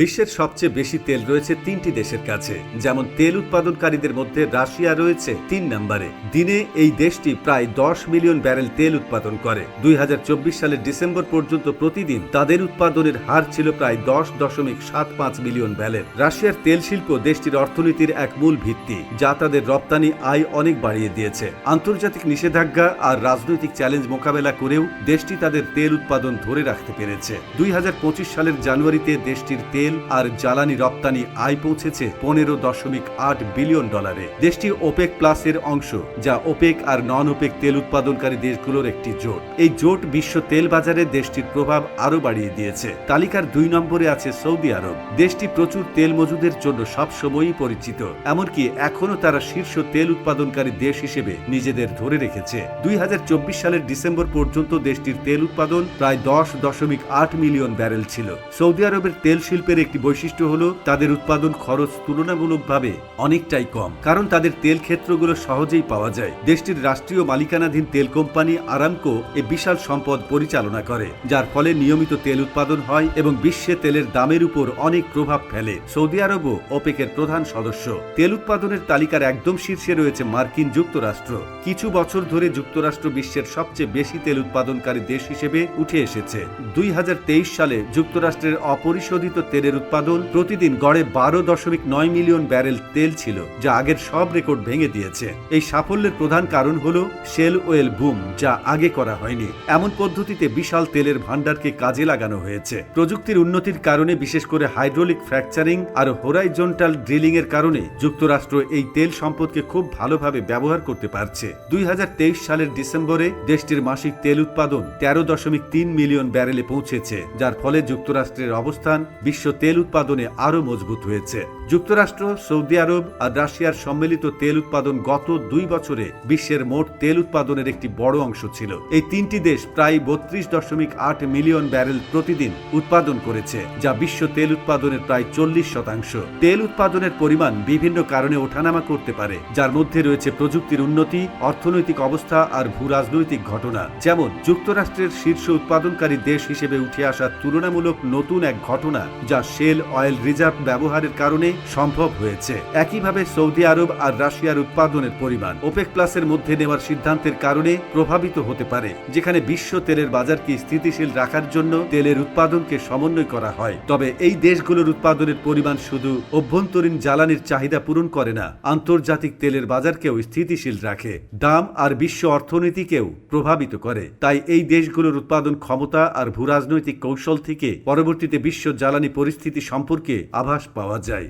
বিশ্বের সবচেয়ে বেশি তেল রয়েছে তিনটি দেশের কাছে। যেমন তেল উৎপাদনকারীদের মধ্যে রাশিয়া রয়েছে তিন নম্বরে। দিনে এই দেশটি প্রায় দশ মিলিয়ন ব্যারেল তেল উৎপাদন করে। দুই হাজার চব্বিশ সালের ডিসেম্বর পর্যন্ত প্রতিদিন তাদের উৎপাদনের হার ছিল প্রায় দশ দশমিক সাত পাঁচ মিলিয়ন ব্যারেল। রাশিয়ার তেল শিল্প দেশটির অর্থনীতির এক মূল ভিত্তি, যা তাদের রপ্তানি আয় অনেক বাড়িয়ে দিয়েছে। আন্তর্জাতিক নিষেধাজ্ঞা আর রাজনৈতিক চ্যালেঞ্জ মোকাবেলা করেও দেশটি তাদের তেল উৎপাদন ধরে রাখতে পেরেছে। দুই হাজার পঁচিশ সালের জানুয়ারিতে দেশটির তেল আর জ্বালানি রপ্তানি আয় পৌঁছেছে পনেরো দশমিক আট বিলিয়ন ডলারে। দেশটি ওপেক প্লাসের অংশ, যা ওপেক আর নন ওপেক তেল উৎপাদনকারী দেশগুলোর একটি জোট। এই জোট বিশ্ব তেল বাজারে দেশটির প্রভাব আরও বাড়িয়ে দিয়েছে। তালিকার দুই নম্বরে আছে সৌদি আরব। দেশটি প্রচুর তেল মজুদের জন্য সবসময়ই পরিচিত, এমনকি এখনও তারা শীর্ষ তেল উৎপাদনকারী দেশ হিসেবে নিজেদের ধরে রেখেছে। দুই হাজার চব্বিশ সালের ডিসেম্বর পর্যন্ত দেশটির তেল উৎপাদন প্রায় দশ দশমিক আট মিলিয়ন ব্যারেল ছিল। সৌদি আরবের তেল শিল্পের একটি বৈশিষ্ট্য হল, তাদের উৎপাদন খরচ তুলনামূলকভাবে অনেকটাই কম। কারণ তাদের তেল ক্ষেত্রগুলো সহজেই পাওয়া যায়। দেশটির রাষ্ট্রীয় মালিকানাধীন তেল কোম্পানি আরামকো এ বিশাল সম্পদ পরিচালনা করে, যার ফলে নিয়মিত তেল উৎপাদন হয় এবং বিশ্বে তেলের দামের উপর অনেক প্রভাব ফেলে। সৌদি আরবও ওপেকের প্রধান সদস্য। তেল উৎপাদনের তালিকার একদম শীর্ষে রয়েছে মার্কিন যুক্তরাষ্ট্র। কিছু বছর ধরে যুক্তরাষ্ট্র বিশ্বের সবচেয়ে বেশি তেল উৎপাদনকারী দেশ হিসেবে উঠে এসেছে। দুই হাজার তেইশ সালে যুক্তরাষ্ট্রের অপরিশোধিত তেলের উৎপাদন প্রতিদিন গড়ে বারো দশমিক নয় মিলিয়ন ব্যারেল তেল ছিল, যা আগের সব রেকর্ড ভেঙে দিয়েছে। এই সাফল্যের প্রধান কারণ হল শেল ওয়েল বুম, যা আগে করা হয়নি। এমন পদ্ধতিতে বিশাল তেলের ভান্ডারকে কাজে লাগানো হয়েছে। প্রযুক্তির উন্নতির কারণে, বিশেষ করে হাইড্রোলিক ফ্র্যাকচারিং আর হোরাইজন্টাল ড্রিলিং এর কারণে, যুক্তরাষ্ট্র এই তেল সম্পদকে খুব ভালোভাবে ব্যবহার করতে পারছে। দুই হাজার তেইশ সালের ডিসেম্বরে দেশটির মাসিক তেল উৎপাদন তেরো দশমিক তিন মিলিয়ন ব্যারেলে পৌঁছেছে, যার ফলে যুক্তরাষ্ট্রের অবস্থান বিশ্ব তেল উৎপাদনে আরও মজবুত হয়েছে। যুক্তরাষ্ট্র, সৌদি আরব আর রাশিয়ার সম্মিলিত তেল উৎপাদন গত দুই বছরে বিশ্বের মোট তেল উৎপাদনের একটি বড় অংশ ছিল। এই তিনটি দেশ প্রায় বত্রিশ দশমিক আট মিলিয়ন ব্যারেল প্রতিদিন উৎপাদন করেছে, যা বিশ্ব তেল উৎপাদনের প্রায় চল্লিশ শতাংশ। তেল উৎপাদনের পরিমাণ বিভিন্ন কারণে ওঠানামা করতে পারে, যার মধ্যে রয়েছে প্রযুক্তির উন্নতি, অর্থনৈতিক অবস্থা আর ভূ রাজনৈতিক ঘটনা। যেমন, যুক্তরাষ্ট্রের শীর্ষ উৎপাদনকারী দেশ হিসেবে উঠে আসা তুলনামূলক নতুন এক ঘটনা যা শেল অয়েল রিজার্ভ ব্যবহারের কারণে সম্ভব হয়েছে। একইভাবে সৌদি আরব আর রাশিয়ার উৎপাদনের পরিমাণ ওপেক প্লাসের মধ্যে নেওয়ার সিদ্ধান্তের কারণে প্রভাবিত হতে পারে, যেখানে বিশ্ব তেলের বাজারকে স্থিতিশীল রাখার জন্য তেলের উৎপাদনকে সমন্বয় করা হয়। তবে এই দেশগুলোর উৎপাদনের পরিমাণ শুধু অভ্যন্তরীণ জ্বালানির চাহিদা পূরণ করে না, আন্তর্জাতিক তেলের বাজারকেও স্থিতিশীল রাখে, দাম আর বিশ্ব অর্থনীতিকেও প্রভাবিত করে। তাই এই দেশগুলোর উৎপাদন ক্ষমতা আর ভূরাজনৈতিক কৌশল থেকে পরবর্তীতে বিশ্ব জ্বালানি পরিস্থিতি সম্পর্কে আভাস পাওয়া যায়।